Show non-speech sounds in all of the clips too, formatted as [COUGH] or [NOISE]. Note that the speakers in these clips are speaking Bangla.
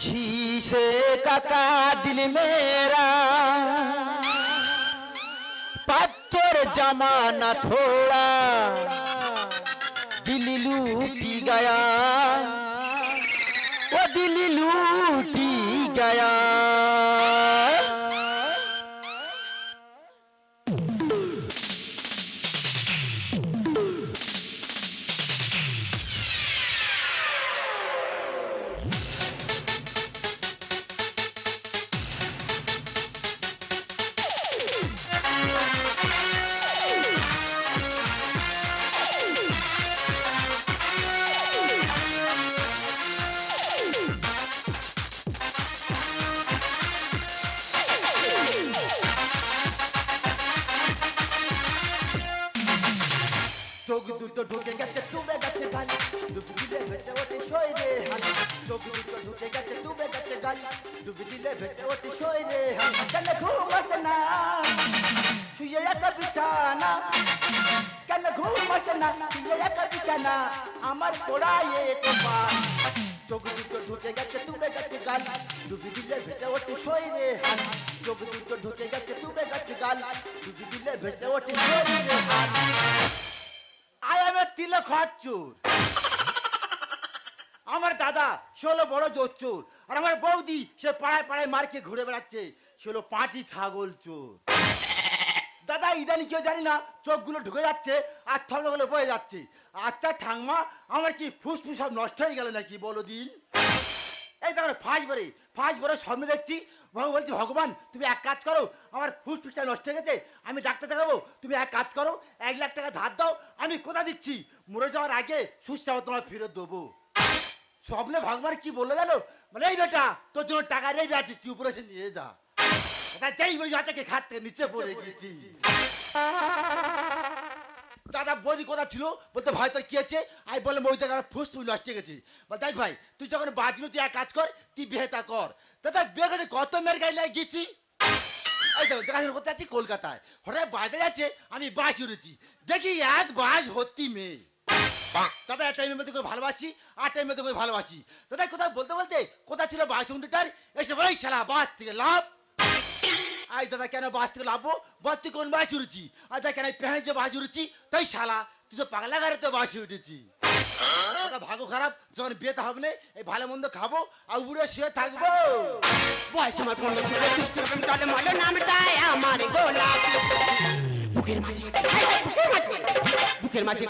शीशे का का दिल मेरा। पत्थर जमाना थोड़ा, दिल लूटी गया। वो दिल लूटी गया। দুটো ঢুকে গেছে ডুবে গেছে গাল। ডুবি দিলে ভেসে ওঠে সই রে হাল চোখ দুটো ঢুকে গেছে ডুবে গেছে গাল। ডুবি দিলে ভেসে ওঠে সই রে হাল কেন ঘুম আসে না? শুয়ে একা বিছানা। কেন ঘুম আসে না? শুয়ে একা বিছানা। আমার পোড়ায়ে কপাল চোখ দুটো ঢুকে গেছে ডুবে গেছে গাল। ডুবি দিলে ভেসে ওঠে সই রে হাল চোখ দুটো ঢুকে গেছে ডুবে গেছে গাল। ডুবি দিলে ভেসে ওঠে সই রে হাল হচ্চুর আমার দাদা, সে হলো বড় চোর আর আমার বৌদি, সে পাড়ায় পাড়ায় মার্কে ঘুরে বেড়াচ্ছে। সে হলো ছাগল চোর। দাদা, ইদানি কেউ জানি না, চোখগুলো ঢুকে যাচ্ছে আর থমগুলো বয়ে যাচ্ছে। আচ্ছা ঠাংমা আমার কি ফুসফুস সব নষ্ট হয়ে গেল নাকি বলো দিন? এই দেখো ফাঁস বেড়ে ফাঁস বেড়ে স্বপ্ন দেখছি। বলছি ভগবান তুমি এক কাজ করো আমার ফুসফুসটা নষ্ট হয়ে গেছে আমি ডাক্তার দেখাবো তুমি এক কাজ করো এক লাখ টাকা ধার দাও আমি কোথা দিচ্ছি? মরে যাওয়ার আগে সুস্বাদ তোমার ফেরত দেবো। স্বপ্নে ভগবান কি বলল জানো? মানে এই বেটা তোর জন্য টাকা রেডি আছিস তুই উপরে এসে নিয়ে যা। যেই বলি হাতাকে খাট থেকে নিচে পড়ে গেছি। দাদা বৌদি কথা ছিল? বলতে ভাই তোর কি আছে আমি বললাম, ওই জায়গায় ফুসফুস নষ্ট হয়ে গেছি বা দেখ ভাই, তুই যখন বাঁচবি তুই এক কাজ কর, তুই বিয়েটা কর। দাদা বিয়ে কত মেয়ের গাড়ি লাগে গেছি? দেখাশোনা করতে আছি কলকাতায়। হঠাৎ বাইরে আছে আমি বাস উড়েছি। দেখি এক বাস ভর্তি মেয়ে। দাদা এক টাইমের মধ্যে ভালোবাসি, আর টাইমের মধ্যে ভালোবাসি। দাদা কোথাও বলতে বলতে, কোথায় ছিল বাস উন্ডিটার এসে বলে শালা, বাস থেকে লাভ আই দাদা কেন বাস থেকে লাভবো বাস কোন বাস উড়েছি আর দাদা কেন পেঁয়াজ যে বাস উড়েছি তাই শালা, তুই তো পাগলা গাড়িতে বাসে উঠেছি। দাদা ভাগো খারাপ, যখন বিয়েতে হবে না, এই ভালো মন্দ খাব, আর উড়ে শুয়ে থাকব। বয়স আমার বুকের মাঝে বুকের মাঝে। বুকের মাঝে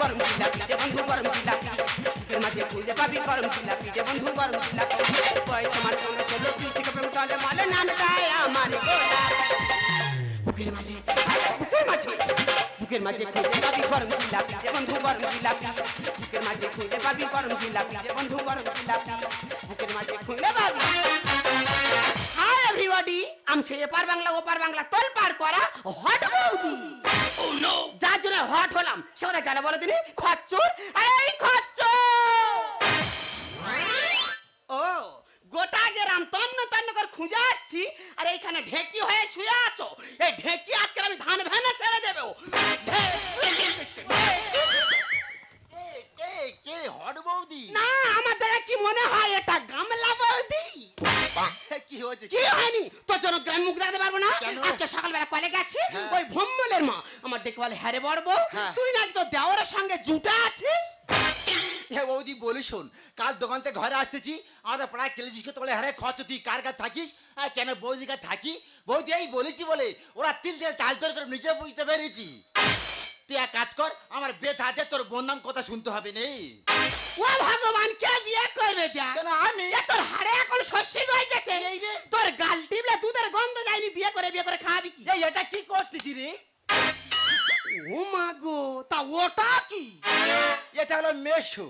গরম গরম মাঝে খুঁজে পাবি গরম কিলা পিঠে বন্ধু গরম কিলা বয়স আমার পনেরো ছিল তুচ্ছ প্রেম টলে মলে নামটায় আমার গোলাপ বুকের মাঝে বুকের মাঝে বুকের মাঝে খুঁজে পাবি গরম কিলা পিঠে বন্ধু গরম কিলা বুকের মাঝে খুঁজে পাবি গরম কিলা পিঠে বন্ধু গরম কিলা বুকের মাঝে খুঁজে পাবি। হাই এভরিবডি আমি সে এপার বাংলা ওপার বাংলা তোল পার করা হট বৌদি। যার জন্য হট হলাম সে ওরা কেন বলে দিনি খচ্চর? আরে এই খচ্চর! গোটা গ্রাম তন্ন তন্ন করে খুঁজে আসছি আর এইখানে ঢেকি হয়ে শুয়ে আছো। এই ঢেকি আজকে আমি ধান ভেনে ছেড়ে দেবো। কে কে হট বৌদি? না আমার দেখা কি মনে হয় এটা গামলা বৌদি? কি হয়েছে? কি হয়নি? তোর জন্য গ্রাম মুখ দেখাতে পারব না? আজকে সকালবেলা কলে গেছে হ্যাঁ। ওই ভম্বলের মা আমার দেখে বলে হ্যারে বড় হ্যাঁ। তুই নাকি তোর দেওয়ারের সঙ্গে জুটা আছিস? হে বৌদি বলি শোন কাল দোকান থেকে ঘরে আসতেছি আমাদের প্রায় কেলে জিজ্ঞেস করলে হ্যাঁ খরচ তুই কার কার থাকিস? হ্যাঁ কেন বৌদি কাছে থাকি বৌদি এই বলেছি বলে ওরা তিল দিয়ে টাল তোর করে নিচে বুঝতে পেরেছি। তুই এক কাজ কর আমার বেত হাতে তোর বোন নাম কথা শুনতে হবে নেই ও ভগবান কে বিয়ে করবে দেখ? কেন আমি? এ তোর হাড়ে এখন শস্যি হয়ে গেছে এই রে। তোর গাল টিপলে দুধের গন্ধ যায়নি বিয়ে করে বিয়ে করে খাবি কি? এই এটা কি করতেছি রে? ও মা গো তা ওটা কি? এটা হলো মেশো।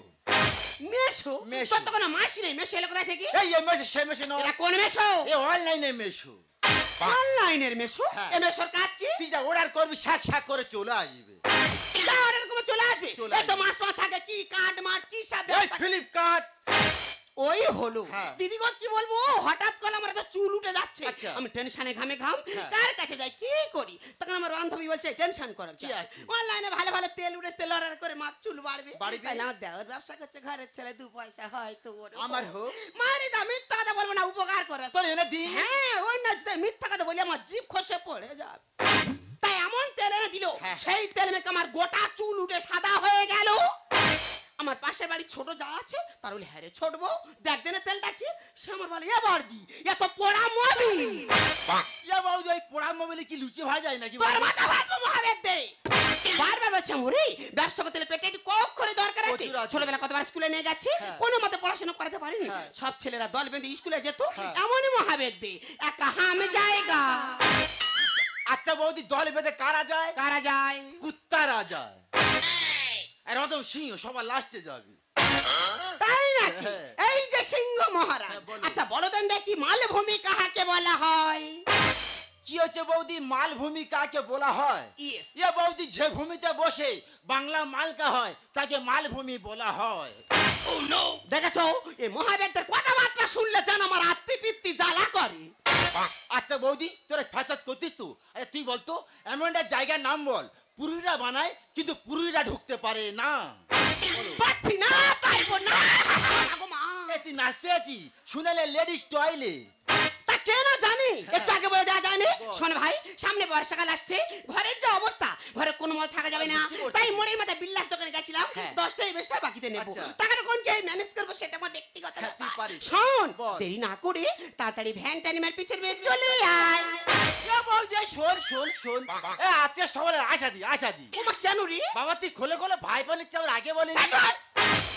মেশো? মেশো। তো কোনো মাসি নেই মেশো এলো কোথায় থেকে? এই এ মেশো সে মেশো নয়। এরা কোন মেশো? এই অনলাইনে মেশো। অনলাইনের মেশো? হ্যাঁ। এ মেশোর কাজ কি? তুই যা অর্ডার করবি শাক শাক করে চলে আসবে। অর্ডার করে চলে আসবে। চলে তো মাস মাস আগে কি কাট মাট কি সব ফ্লিপকার্ট ওই হলো হ্যাঁ। দিদি গো কি বলব হঠাৎ করে আমার তো চুল উঠে যাচ্ছে আচ্ছা। আমি টেনশনে ঘামে ঘাম হ্যাঁ। কার কাছে যাই কি করি তখন আমার বান্ধবী বলছে টেনশন করো কি আছে? অনলাইনে ভালো ভালো তেল উঠে তেল অর্ডার করে মাছ চুল বাড়বে? তাহলে আমার দেওয়ার ব্যবসা করছে ঘরের ছেলে দু পয়সা হয় তো ওর আমার হোক। মানে তা উপকার করেছে তোর এনে দিই হ্যাঁ ওই না যদি মিথ্যা কথা বলি আমার জিভ খসে পড়ে যাবে তাই এমন তেল এনে দিল হ্যাঁ। সেই তেল মেখে আমার গোটা চুল উঠে সাদা হয়ে গেল আমার পাশের বাড়ি ছোট যা আছে তার বলে হ্যাঁ রে ছোট বউ দেখ দেনে তেলটা কি? সে আমার বলে এ বর্দি এত পোড়া মবি ইয়া বাবু ওই পোড়া মোবাইলে কি লুচি ভাজা যায় নাকি তোর মাথা ভাঙবো মহাবেদ দে। বারবার বলছে মুরি ব্যবসা করতে পেটে একটু কক করে দরকার আছে। ছোটবেলা কতবার স্কুলে নিয়ে গেছে হ্যাঁ। কোনো মতে পড়াশোনা করাতে পারিনি। হ্যাঁ। সব ছেলেরা দল বেঁধে স্কুলে যেত হ্যাঁ। এমনই মহাবেদ দে একা হামে জায়গা। আচ্ছা বৌদি দল বেঁধে কারা যায়? কারা যায়? কুত্তারা যায়। আর রতন সিংহ সবার লাস্টে যাবে। তাই নাকি? হ্যাঁ। এই যে সিংহ মহারাজ। হ্যাঁ, আচ্ছা বলো দেন দেখি মালভূমি কাহাকে বলা হয়? কি হচ্ছে বৌদি? মালভূমি কাকে বলা হয়. এ বৌদি যে ভূমিতে বসে বাংলা মালকা হয় তাকে মালভূমি বলা হয়। দেখেছ? এই মহাবেদদের কথাবার্তা শুনলে যেন আমার আত্মি পিত্তি জ্বালা করে। আচ্ছা বৌদি তোরা ফ্যাচাজ করতিস তো? আরে তুই বলতো এমন একটা জায়গার নাম বল। পুরুলিরা বানায় কিন্তু পুরুষরা ঢুকতে পারে না। পাচ্ছি না পারব না। এটি তুই নাচতে আছি শুনেলে লেডিস টয়লেট তা কেন জানি? একটু আগে বলে দেওয়া যায়নি। শোন ভাই সামনে বর্ষাকাল আসছে ঘরের যে অবস্থা ঘরে কোনো মত থাকা যাবে না। তাই মোড়ের মাথায় বিল্লাস দোকানে গেছিলাম হ্যাঁ। দশটাই বেশটা বাকিতে নেব। আচ্ছা। টাকাটা কোন কে ম্যানেজ করব সেটা আমার ব্যক্তিগত হ্যাঁ, ব্যাপার। শোন দেরি না করে তাড়াতাড়ি ভ্যান টানিমার পিছের বেয়ে চলে আয়। এই শোন শোন শোন। আজকে সবার আশা দি আশা দি। কেন রে? বাবা তুই খোলে খোলে ভাই নিচ্ছে আমার আগে বলে তা শোন,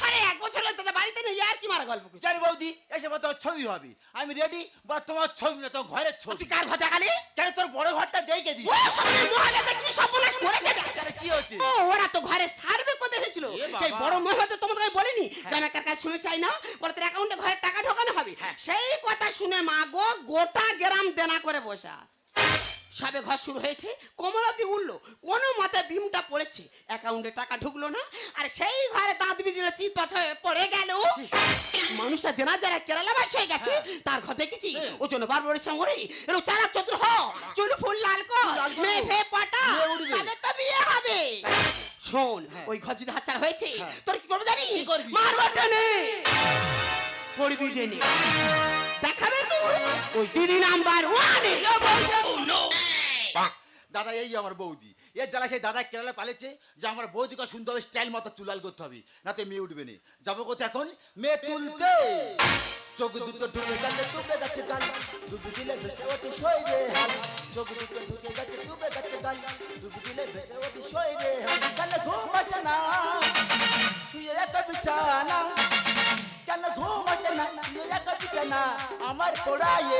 আরে এক বছর হলো দাদা বাড়িতে নেই আর কি মারা গল্প করছিস? জানি বৌদি এসে বল তোমার ছবি হবে। আমি রেডি বা তোমার ছবি না তোমার ঘরের ছবি। তুই কার কথা খালি কেন তোর বড় ঘরটা দেখে দিস। ও সামনে মহারাজা কি সর্বনাশ করেছে? দেখ। কেন কি হচ্ছে ও ওরা তো ঘরে সার্ভে করতে এসেছিল। এ বাবা। সেই বড় মহিলা তো তোমাদের বলিনি। গ্রামের কাছে শুনে চাই না বলে তোর অ্যাকাউন্টে ঘরে টাকা ঢোকানো হবে। সেই কথা শুনে মা গো গোটা গ্রাম দেনা করে বসে আছে। সবে ঘর শুরু হয়েছে কোমর অব্দি উঠল কোনো মতে ভীমটা পড়েছে। অ্যাকাউন্টে টাকা ঢুকলো না আর সেই ঘরে দাঁত বিজিলে চিত পাথর হয়ে পড়ে গেল। মানুষটা দেনা যারা কেরালা বাস হয়ে গেছে তার ঘর দেখেছি। ও জন্য বারবার সঙ্গে এর চারা চতুর হ চুল ফুল লাল কর মেয়ে ফে পাটা। তবে তো বিয়ে হবে। শোন ওই ঘর যদি হাতছাড়া হয়েছে তোর কি করব জানিস? কি করবি? মারবো টেনে। পড়বি টেনে। দেখাবে তুই ওই দিদি নাম্বার ওয়ানে দাদা, এই আমার বৌদি। এর জ্বালা সেই দাদা কেরালা পালেছে যে আমার বৌদিকে সুন্দর স্টাইল মতো চুলাল করতে হবে না তো মেয়ে উঠবে না। যাব কোথায় এখন? মেয়ে তুলতে। চোখ দুটো ঢুকে গেছে, ডুবে যাচ্ছে গাল ডুবি দিলে ভেসে ওঠে সই রে চোখ দুটো ঢুকে গেছে, ডুবে যাচ্ছে গাল ডুবি দিলে ভেসে ওঠে সই রে কেন ঘুম আসে না? তুই একা বিছানা। কেন ঘুম আসে না? তুই একা বিছানা? আমার পোড়ায়ে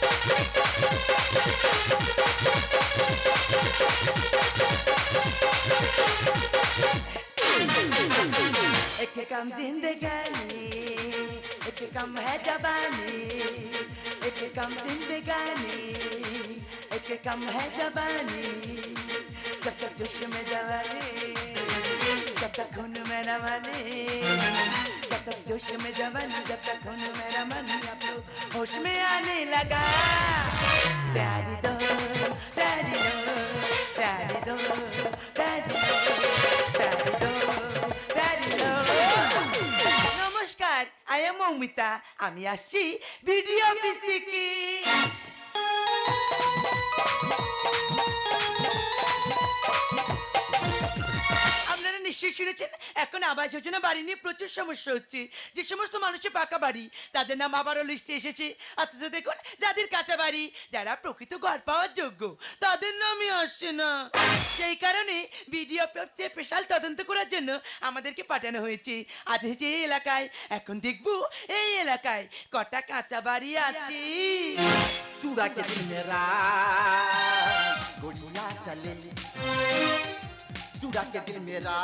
जवानी एक कम जिंदगानी, एक कम है जवानी जब तक जोश में जवानी, जब तक खून में रवानी जब तक जोश में जवानी, जब तक खून में रवानी अब तो होश में आने लगा। प्यारी दो प्यारी दो प्यारी दो प्यारी दो। মৌমিতা আমি আসছি ভিডিও অফিস থেকে আপনারা নিশ্চয়ই শুনেছেন, এখন আবাস যোজনা বাড়ি নিয়ে প্রচুর সমস্যা হচ্ছে। যে সমস্ত মানুষের পাকা বাড়ি, তাদের নাম আবারও লিস্টে এসেছে। অথচ দেখুন, যাদের কাঁচা বাড়ি, যারা প্রকৃত ঘর পাওয়ার যোগ্য, তাদের নামই আসছে না। সেই কারণে বিডিও স্পেশাল তদন্ত করার জন্য আমাদেরকে পাঠানো হয়েছে। আজ যে এলাকায়, এখন দেখব এই এলাকায় কটা কাঁচা বাড়ি আছে। চূড়া কে মেরা চলে। चले चूड़ा के दिल मेरा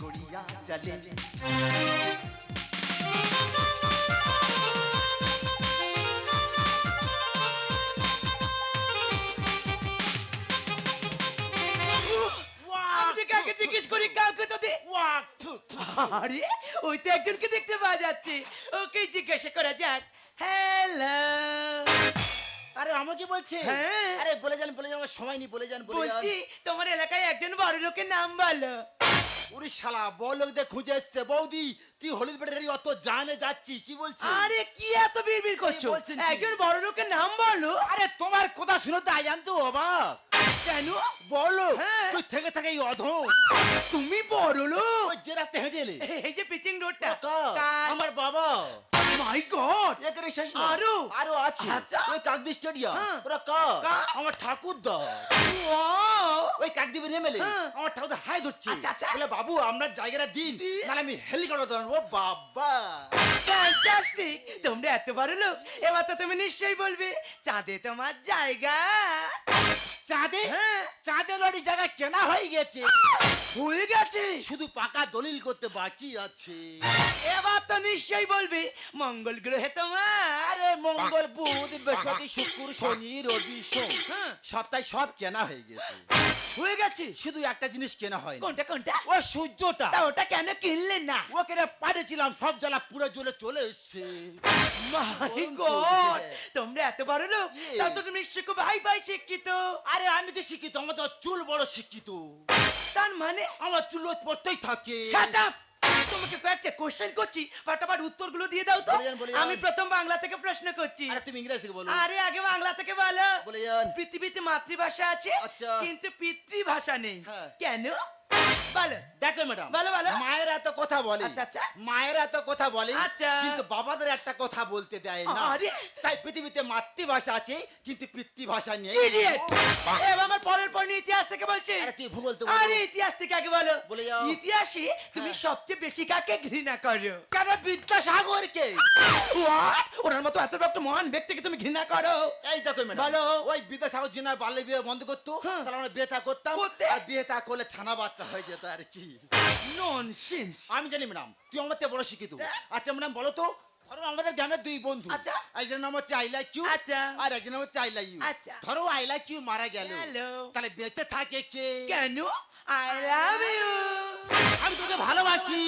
गोलियां चले আমি যে কাকে জিজ্ঞেস করি কাউকে তো দে वाह थू, थू, আরে ওই তো একজনকে দেখতে পাওয়া যাচ্ছে ওকে জিজ্ঞাসা করা যাক হ্যালো আরে আমাকে বলছে? হ্যাঁ। আরে বলে যান বলে যান আমার সময় নেই বলে যান বলে যান। বলছি তোমার এলাকায় একজন বড় লোকের নাম বলো। ওরে শালা বড় লোকদের খুঁজে এসছে। বৌদি তুই হলুদ বেটারি অত জানে যাচ্ছি কি বলছিস? আরে কি এত বিড়বিড় করছ? বলছেন কি? একজন বড় লোকের নাম বলো। আরে তোমার কথা শুনে তো আই আম তো অবাক। কেন? বলো হ্যাঁ। তুই থেকে থেকে এই অধম। তুমি বড় লোক। ওই যে রাস্তা হেঁটে এলে। এই যে পিচিং রোডটা আমার বাবা। মাই গড এখানে শেষ না আরও? আরও আছে আচ্ছা। ওই কাকদি স্টেডিয়াম। ওরা কার? আমার ঠাকুর দা ওই কাকদ্বীপে নেমেলে হ্যাঁ। আমার ঠাকুর হাই ধরছে আচ্ছা, আচ্ছা। বলে বাবু আমরা জায়গাটা দিন দিন। মানে আমি হেলিকপ্টার ধরবো বাবা ফ্যান্টাস্টিক তোমরা এত বড় লোক এবার তো তুমি নিশ্চয়ই বলবে চাঁদে তোমার জায়গা চাঁদে হ্যাঁ। চাঁদে লড়ি জায়গা কেনা হয়ে গেছে। হয়ে গেছে। শুধু পাকা দলিল করতে বাকি আছে। এবার তো নিশ্চয়ই বলবে মঙ্গল গ্রহে তোমার আরে মঙ্গল বুধ বৃহস্পতি শুক্র শনি রবি সোম হ্যাঁ। সপ্তাহে সব কেনা হয়ে গেছে। হয়ে গেছে। শুধু একটা জিনিস কেনা হয় কোনটা কোনটা? ও সূর্যটা। তা ওটা কেন কিনলে না? ওকে রে পাঠিয়েছিলাম সব জ্বালা পুরো জ্বলে চলে এসছে। My god. তোমরা এত বড় লোক Yes. তা তো তুমি নিশ্চয় খুব ভাই ভাই শিক্ষিত। আরে আমি তো শিক্ষিত আমার তো চুল বড় শিক্ষিত। তার মানে? আমার চুল রোজ পড়তেই থাকে। শাট আপ তোমাকে কয়েকটা কোশ্চেন করছি ফাটাফাট উত্তরগুলো দিয়ে দাও তো। বলে যান, বলে যান। আমি প্রথম বাংলা থেকে প্রশ্ন করছি। আরে তুমি ইংরেজি থেকে বলো। আরে আগে বাংলা থেকে বলো। বলে যান পৃথিবীতে মাতৃভাষা আছে আচ্ছা। কিন্তু পিতৃভাষা নেই। হ্যাঁ। কেন? বলো দেখো ম্যাডাম বলো, বলো। মায়েরা তো কথা বলে আচ্ছা, আচ্ছা। মায়েরা তো কথা বলে আচ্ছা। কিন্তু বাবাদের একটা কথা বলতে দেয় না আরে। তাই পৃথিবীতে মাতৃভাষা আছে কিন্তু পিতৃভাষা নেই আমার পরের পর ইতিহাস থেকে বলছি আরে তুই ভূগোল তো আরে ইতিহাস থেকে আগে বলো বলে যাও। ইতিহাসে তুমি হ্যাঁ। সবচেয়ে বেশি কাকে ঘৃণা করো কেন বিদ্যাসাগর কে ওনার মতো এত একটা মহান ব্যক্তিকে তুমি ঘৃণা করো এই দেখো ম্যাডাম বলো। ওই বিদ্যাসাগর জিনা বাল্য বিয়ে বন্ধ করতো হ্যাঁ। তাহলে আমরা বিয়েটা করতাম করতে? আর বিয়েটা করলে ছানা বাচ্চা হয়ে যেত আর কি। ননসেন্স আমি জানি ম্যাডাম তুই আমার থেকে বড় শিক্ষিত। হ্যাঁ। আচ্ছা ম্যাডাম বলো তো ধরো আমাদের গ্রামের দুই বন্ধু। আচ্ছা। একজনের নাম হচ্ছে আই লাইক ইউ আচ্ছা। আর একজনের নাম হচ্ছে আই লাইক ইউ আচ্ছা। ধরো আই লাইক ইউ মারা গেল। তাহলে বেঁচে থাকে কে? কেন? আই লাভ ইউ আমি তোকে ভালোবাসি।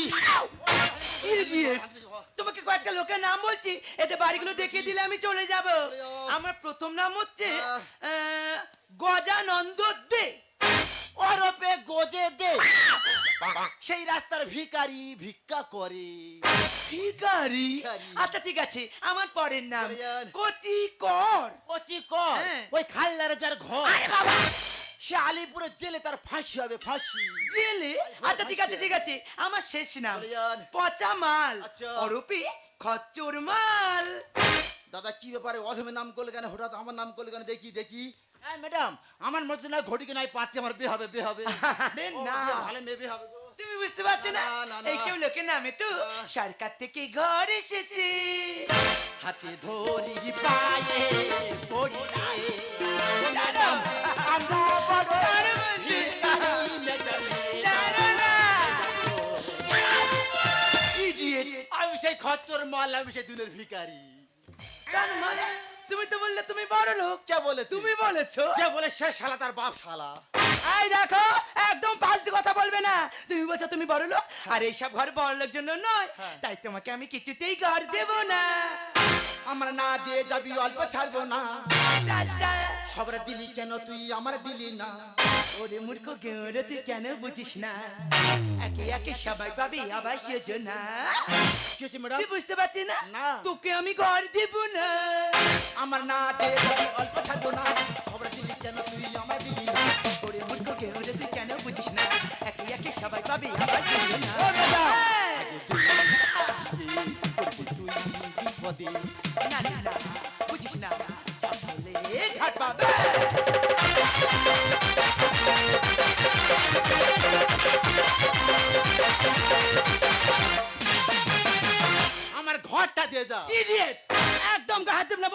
তোমাকে কয়েকটা লোকের নাম বলছি এতে বাড়িগুলো দেখিয়ে দিলে আমি চলে যাব। আমার প্রথম নাম হচ্ছে গজানন্দ দে। ওরপে গজে দে। সেই রাস্তার ভিখারি ভিক্ষা করে। ভিখারি। আচ্ছা ঠিক আছে। আমার পরের নাম কচি কর কচি কর। হ্যাঁ। ওই খাল্লারে যার ঘর। আরে বাবা! সে আলিপুরে জেলে তার ফাঁসি হবে ফাঁসি। জেলে? আচ্ছা ঠিক আছে ঠিক আছে। আমার শেষ নাম পচা মাল। আচ্ছা। অরূপী খচ্চুর মাল। দাদা কি ব্যাপারে অধমের নাম করলে কেন? হঠাৎ আমার নাম করলে কেন? দেখি দেখি। হ্যাঁ ম্যাডাম আমার মধ্যে না ঘটিকে নাই পাচ্ছে আমার বিয়ে হবে বিয়ে হবে। [LAUGHS] না। ভালো মেয়ে বিয়ে হবে তুমি বুঝতে পারছ না। এইসব লোকের নামে তো সরকার থেকে ঘর এসেছে। হাতে ধরি পায়ে? আমরা. আমি সেই খচ্চর মাল আমি সেই তুমি তো বললে তুমি বড় লোক। কে বলে তুমি বলেছ। যে বলে সে শালা তার বাপ শালা। এই দেখো একদম ফালতু কথা বলবে না। তুমি বলছো তুমি বড় লোক আর এইসব ঘর বড় লোক জন্য নয়। হ্যাঁ। তাই তোমাকে আমি কিছুতেই ঘর দেব না। আমরা না দিয়ে যাবি অল্প ছাড়বো না। সবার দিলি কেন তুই? আমার দিলি না। ওরে মূর্খ গেঁড়ে তুই কেন বুঝিস না? একে একে সবাই পাবি যোজনা কি হয়েছে তুই বুঝতে পারছিস না? না। তোকে আমি ঘর দেব না। আমার না অল্প ছাড়বো না। সবার দিলি কেন তুই? আমার দিলি না। ওরে মূর্খ গেঁড়ে তুই কেন বুঝিস না? একে একে সবাই পাবি যোজনা ও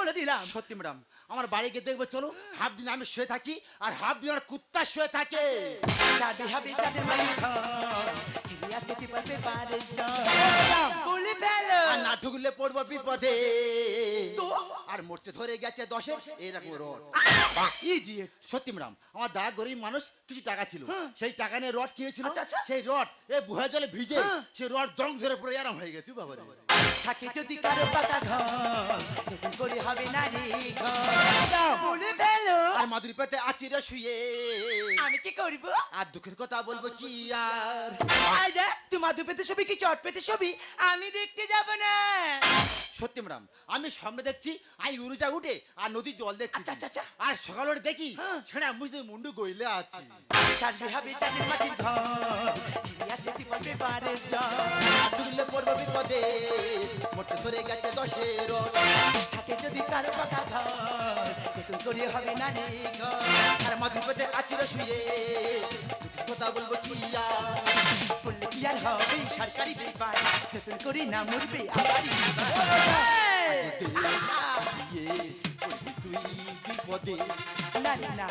বলে দিলাম। সত্যি ম্যাডাম আমার বাড়ি গিয়ে দেখব চলো হাফ দিন আমি শুয়ে থাকি আর হাফ দিন আমার কুত্তা শুয়ে থাকে। না পড়ব বিপদে। আর মোর্চে ধরে গেছে দশে এরকম রড। সত্যি ম্যাডাম আমার দা গরিব মানুষ কিছু টাকা ছিল। হ্যাঁ। সেই টাকা নিয়ে রড কিনেছিল। আচ্ছা, আচ্ছা। সেই রড এই বুহা জলে ভিজে হ্যাঁ। সেই রড জং ধরে পড়ে আরাম হয়ে গেছে বাবা থাকে যদি কারও পাতা ঘর করে হবে নারী ঘর বলে ফেলো। আর মাদুরি পেতে আচিরে শুয়ে। আমি কি করব? আর দুঃখের কথা বলব কি আর তুই মাদু পেতে ছবি কি চট পেতে ছবি? আমি দেখতে যাব না। সত্যি ম্যাডাম আমি সামনে দেখছি আমি উড়ুজা উঠে আর নদী জল দেখছি। আচ্ছা, আচ্ছা, আচ্ছা। আর সকাল ওঠে দেখি হ্যাঁ। ছেড়ে মুসলিম মুন্ডু গইলে আছি। চাকরি হবে চাকরির মাটির ঘর। তুললে পড়ব বিপদে মোটে ধরে গেছে দশের থাকে যদি কারও পাতা ঘর নতুন করে হবে নারী ঘর আর মাদুরি পেতে আচিরে শুয়ে কথা বলব কি করলে কি আর হবে সরকারি পেপার নতুন করে না মরবে পড়বি তুই বিপদে না রে না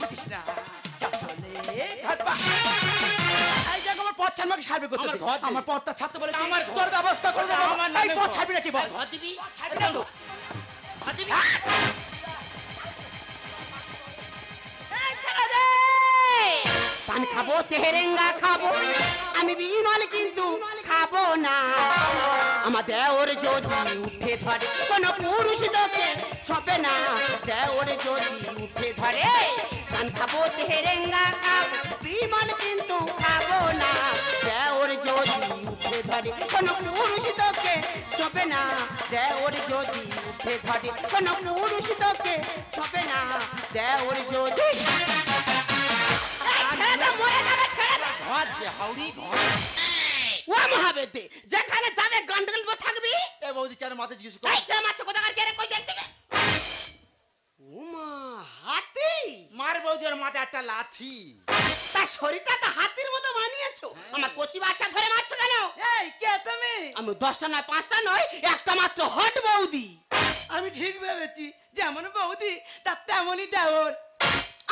বুঝিস না আসলে ঘর পা এই দেখ আমার আমাকে করতে আমার পথটা ছাড়তে বলেছি। আমার ঘর। তোর ব্যবস্থা করে দেবো আমার পথ। ছাড়বি নাকি বল? ঘর দিবি। পান খাব, তেহেরেঙ্গা খাব, আমি বিমল কিন্তু খাব না। আমার দেওর যদি উঠে ধরে, কোনো পুরুষ লোকে ছপে না। দেওর যদি উঠে ধরে, পান খাব, তেহেরেঙ্গা খাব। বিমল কিন্তু খাব না। দেওর যদি উঠে ধরে কোনো পুরুষ লোকে ছপে না। দেওর যদি উঠে ধরে কোনো পুরুষ লোকে ছপে না। দেওর যদি যেখানে যাবে গন্ডগোল বসে থাকবি। এ বৌদি কেন মাথা জিজ্ঞেস কর। মাছ কোথাকার কে রে কই দেখ দিকে হাতি? মার বৌদি ওর মাথায় একটা লাথি। তার শরীরটা তো হাতির মতো বানিয়েছো। আমার কচি বাচ্চা ধরে মারছো কেন? এই কে তুমি? আমি দশটা নয় পাঁচটা নয় একটা মাত্র হট বৌদি। আমি ঠিক ভেবেছি যেমন বৌদি তার তেমনই দেওর।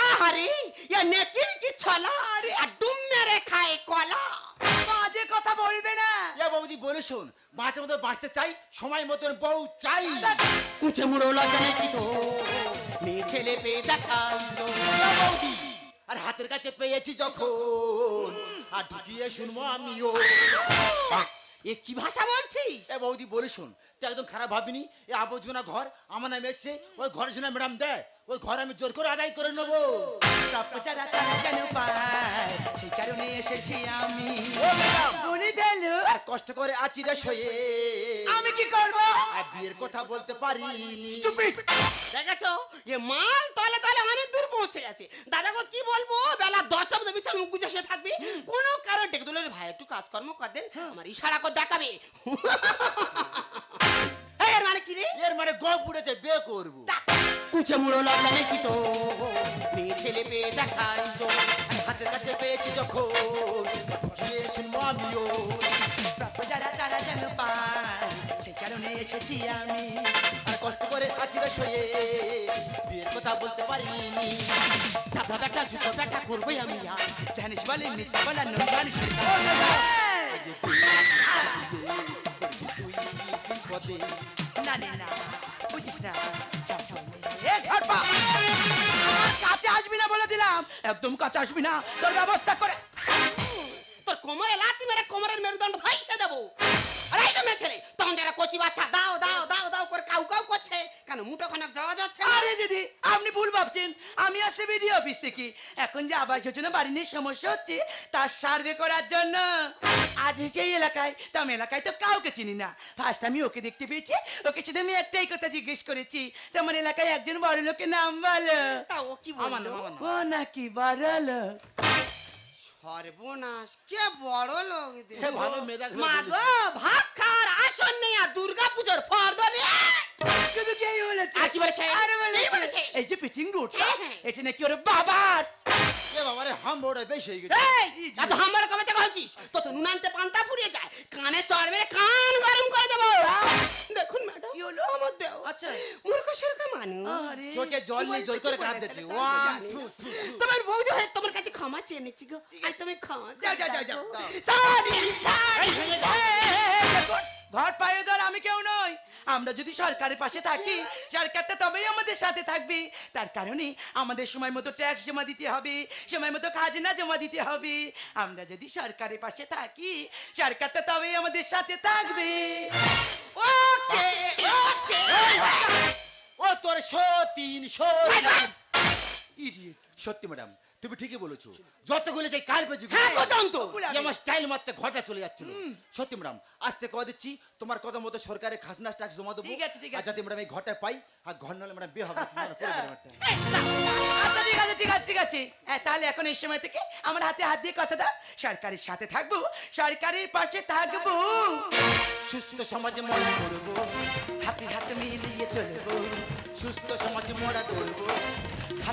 আহারে ইয়া নেকির কি ছলা? আরে। আর ডুম মেরে খায় কলা। বাজে কথা বলবে না। এ বৌদি বলে শোন বাঁচার মতো বাঁচতে চাই সময় মতন বউ চাই। কুচে মুড়ো লজনে কি তো মেয়ে ছেলে পেয়ে দেখাইলো। আর হাতের কাছে পেয়েছি যখন আর ঢুকিয়ে শুনব আমিও। এ কি ভাষা বলছিস? এ বৌদি বলে শোন তুই একদম খারাপ ভাবিনি? এ আবর্জনা ঘর আমার নামে এসছে ওই ঘরে শুনে ম্যাডাম দেয় ওই ঘর আমি জোর করে আদায় করে নেব। এসেছি আমি। ও ম্যাডাম আর কষ্ট করে আছি রে শয়ে আমি কি করব? আর বিয়ের কথা বলতে পারিনি। স্টুপিড দেখেছ? এ মাল তলে তলে অনেক দূর পৌঁছে গেছে। দাদা গো কি বলব? বেলা দশটা মধ্যে বিছানা মুখ গুজে শুয়ে থাকবি। কোনো কারণ ডেকে দিলে ভাই একটু কাজকর্ম কর দেন আমার ইশারা করে দেখাবে। এই, [LAUGHS] এর মানে কি রে? এর মানে গপ উড়েছে বিয়ে করব। কুচে মুড়ো লজ্জা কি তো মেয়ে ছেলে পেয়ে দেখাই হাতের কাছে পেয়েছি যখন শুনব আমিও যারা তারা যেন পায়, সেই কারণে এসেছি আমি। আর কষ্ট করে আছি শয়ে বিয়ের কথা বলতে পারিনি। চাপা ব্যাটা, জুতো ব্যাটা করবোই আমি আর। জানিস বলে, মিথ্যা বলা নয় জানিস না রে না বুঝিস না একদম কাছে আসবি না। তোর ব্যবস্থা করে তোর কোমরে লাতি মেরে কোমরের মেরুদণ্ড ভাইসে দেবো। আরে এই তো মেয়ে ছেলে, তখন কচি বাচ্চা, দাও দাও দাও দাও করে কাউ কেন মুঠো খানাক দেওয়া যাচ্ছে না? আরে দিদি আপনি ভুল ভাবছেন। আমি আসছি বিডিও অফিস থেকে। এখন যে আবাস যোজনা বাড়ি নিয়ে সমস্যা হচ্ছে তার সার্ভে করার জন্য। আজ সেই এলাকায় তো আমি এলাকায় তো কাউকে চিনি না। ফার্স্ট আমি ওকে দেখতে পেয়েছি ওকে শুধু আমি একটাই কথা জিজ্ঞেস করেছি তোমার এলাকায় একজন বড় লোকের নাম বলো। তা ও কি আমার বলল নাম, আমার ও নাকি বড় লোক। সর্বনাশ কে বড় লোক? ভালো মেয়েরা ঘুরে মা গো ভাত খাওয়ার আসন নেই আর দুর্গা পুজোর ফর্দ নেই শুধু কেই বলেছে আর কি বলেছে? আরে বলেছে? এই যে পিচিং রুট হ্যাঁ, হ্যাঁ। এটা নাকি ওর বাবার এ বাবারে হাম বেশি হয়ে গেছে এই এত হাম্বার কবে থেকে হচ্ছিস তো তো নুনান্তে পান্তা ফুরিয়ে যায় কানে চড় মেরে কান গরম করে দেবো দেখুন ম্যাডাম কি হলো? আমার দেও আচ্ছা। মূর্খ মানুষ চোখে জল জোর করে ওয়ান টু তোমার বৌদি হয়ে তোমার কাছে ক্ষমা চেয়ে নিচ্ছি গো আই তুমি ক্ষমা যাও, যাও, যাও, যাও। সরি সরি ঘর পায়ে ধর, আমি কেউ নই। আমরা যদি সরকারের পাশে থাকি সরকারটা তবেই আমাদের সাথে থাকবে। তার কারণে আমাদের সময় মতো ট্যাক্স জমা দিতে হবে, সময় মতো খাজনা জমা দিতে হবে। আমরা যদি সরকারের পাশে থাকি সরকারটা তবেই আমাদের সাথে থাকবে। ওকে ওকে। ও তোর সতীন. সত্যি ম্যাডাম তুমি ঠিকই বলেছ। যতগুলো যে কাল বেজে হ্যাঁ তো আমার স্টাইল মারতে ঘটা চলে যাচ্ছিল। সত্যি ম্যাডাম আজকে কয়ে দিচ্ছি তোমার কথা মতো সরকারের খাজনা ট্যাক্স জমা দেবো। ঠিক আছে, ঠিক আছে। যাতে ম্যাডাম এই ঘরটা পাই আর ঘর নাহলে ম্যাডাম বিয়ে হবে আচ্ছা। করে ঠিক আছে ঠিক আছে ঠিক আছে। হ্যাঁ, তাহলে এখন এই সময় থেকে আমার হাতে হাত দিয়ে কথা দাও। সরকারের সাথে থাকব সরকারের পাশে থাকব। সুস্থ সমাজে মরা করব। হাতে হাতে মিলিয়ে চলবো। সুস্থ সমাজে মরা করব।